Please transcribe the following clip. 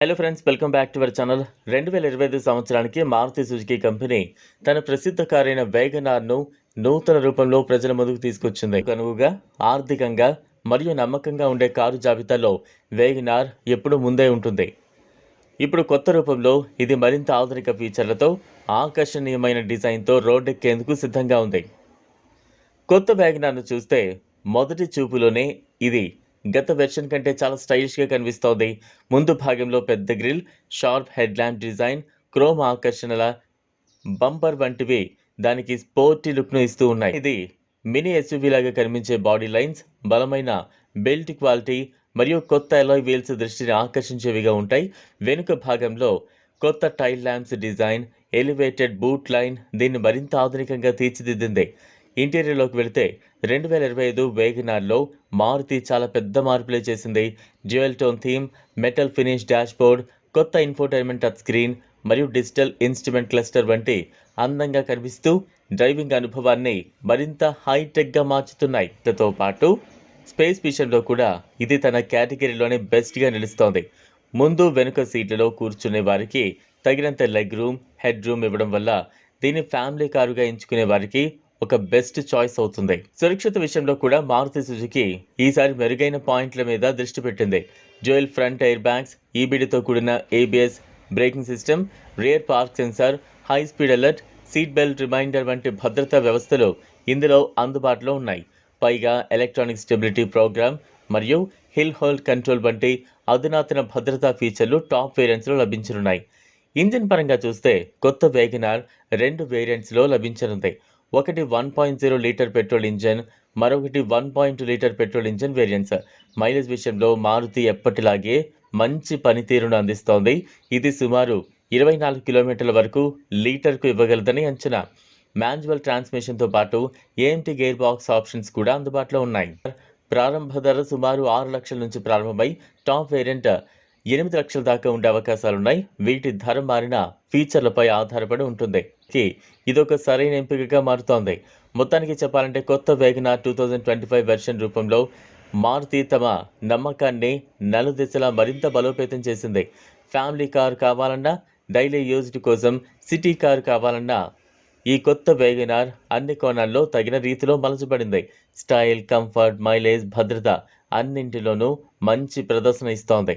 Hello friends welcome back to our channel రెండు వేల ఇరవై ఐదు సంవత్సరానికి మారుతి సుజుకి కంపెనీ తన ప్రసిద్ధ కారైన వేగనార్ను నూతన రూపంలో ప్రజల ముందుకు తీసుకొచ్చింది. కనువుగా ఆర్థికంగా మరియు నమ్మకంగా ఉండే కారు జాబితాలో వేగనార్ ఎప్పుడూ ముందే ఉంటుంది. ఇప్పుడు కొత్త రూపంలో ఇది మరింత ఆధునిక ఫీచర్లతో ఆకర్షణీయమైన డిజైన్తో రోడ్డెక్కేందుకు సిద్ధంగా ఉంది. కొత్త వేగనార్ను చూస్తే మొదటి చూపులోనే ఇది గత వెర్షన్ కంటే చాలా స్టైలిష్గా కనిపిస్తోంది. ముందు భాగంలో పెద్ద grill sharp head lamp design chrome ఆకర్షణల bumper వంటివి దానికి స్పోర్టీ లుక్ను ఇస్తూ ఉన్నాయి. ఇది మినీ ఎస్యూవీ లాగా కనిపించే బాడీ లైన్స్ బలమైన బెల్ట్ క్వాలిటీ మరియు కొత్త ఎలాయ్ వీల్స్ దృష్టిని ఆకర్షించేవిగా ఉంటాయి. వెనుక భాగంలో కొత్త tail lamps design elevated boot line దీన్ని మరింత ఆధునికంగా తీర్చిదిద్దింది. ఇంటీరియర్లోకి వెళితే రెండు వేల ఇరవై ఐదు వేగనార్లో మారుతి చాలా పెద్ద మార్పులే చేసింది. Dual tone theme metal finish dashboard కొత్త ఇన్ఫోటైన్మెంట్ టచ్ స్క్రీన్ మరియు డిజిటల్ ఇన్స్ట్రుమెంట్ క్లస్టర్ వంటి అందంగా కనిపిస్తూ డ్రైవింగ్ అనుభవాన్ని మరింత హైటెక్గా మార్చుతున్నాయి. దాంతో పాటు స్పేస్ విషయంలో కూడా ఇది తన కేటగిరీలోనే బెస్ట్గా నిలుస్తోంది. ముందు వెనుక సీట్లలో కూర్చునే వారికి తగినంత లెగ్ రూమ్ హెడ్ రూమ్ ఇవ్వడం వల్ల దీన్ని ఫ్యామిలీ కారుగా ఎంచుకునే వారికి ఒక బెస్ట్ చాయిస్ అవుతుంది. సురక్షిత విషయంలో కూడా మారుతి సుజుకి ఈసారి మెరుగైన పాయింట్ల మీద దృష్టి పెట్టింది. జోయల్ ఫ్రంట్ ఎయిర్ బ్యాగ్స్ ఈబీడీతో కూడిన ABS braking system rear park sensor high speed alert seat belt reminder వంటి భద్రతా వ్యవస్థలు ఇందులో అందుబాటులో ఉన్నాయి. పైగా ఎలక్ట్రానిక్ స్టెబిలిటీ ప్రోగ్రామ్ మరియు హిల్ హోల్డ్ కంట్రోల్ వంటి అధునాతన భద్రతా ఫీచర్లు టాప్ వేరియంట్స్లో లభించనున్నాయి. ఇంజిన్ పరంగా చూస్తే కొత్త వేగనార్ రెండు వేరియంట్స్లో లభించనుంది. ఒకటి one point zero litre petrol engine మరొకటి one point litre petrol engine variants mileage విషయంలో మారుతి ఎప్పటిలాగే మంచి పనితీరును అందిస్తోంది. ఇది సుమారు ఇరవై నాలుగు కిలోమీటర్ల వరకు లీటర్కు ఇవ్వగలదని అంచనా. మాన్యువల్ ట్రాన్స్మిషన్తో పాటు ఏఎంటీ గేర్ బాక్స్ ఆప్షన్స్ కూడా అందుబాటులో ఉన్నాయి. ప్రారంభ ధర సుమారు ఆరు లక్షల నుంచి ప్రారంభమై టాప్ వేరియంట్ ఎనిమిది లక్షల దాకా ఉండే అవకాశాలున్నాయి. వీటి ధర మారిన ఫీచర్లపై ఆధారపడి ఉంటుంది. కి ఇదొక సరైన ఎంపికగా మారుతోంది. మొత్తానికి చెప్పాలంటే కొత్త WagonR two thousand twenty five version రూపంలో మారుతి తమ నమ్మకాన్ని నలుదిశలా మరింత బలోపేతం చేసింది. ఫ్యామిలీ కార్ కావాలన్నా డైలీ యూజ్డ్ కోసం సిటీ కార్ కావాలన్నా ఈ కొత్త వేగనార్ అన్ని కోణాల్లో తగిన రీతిలో మలచబడింది. స్టైల్ కంఫర్ట్ మైలేజ్ భద్రత అన్నింటిలోనూ మంచి ప్రదర్శన ఇస్తోంది.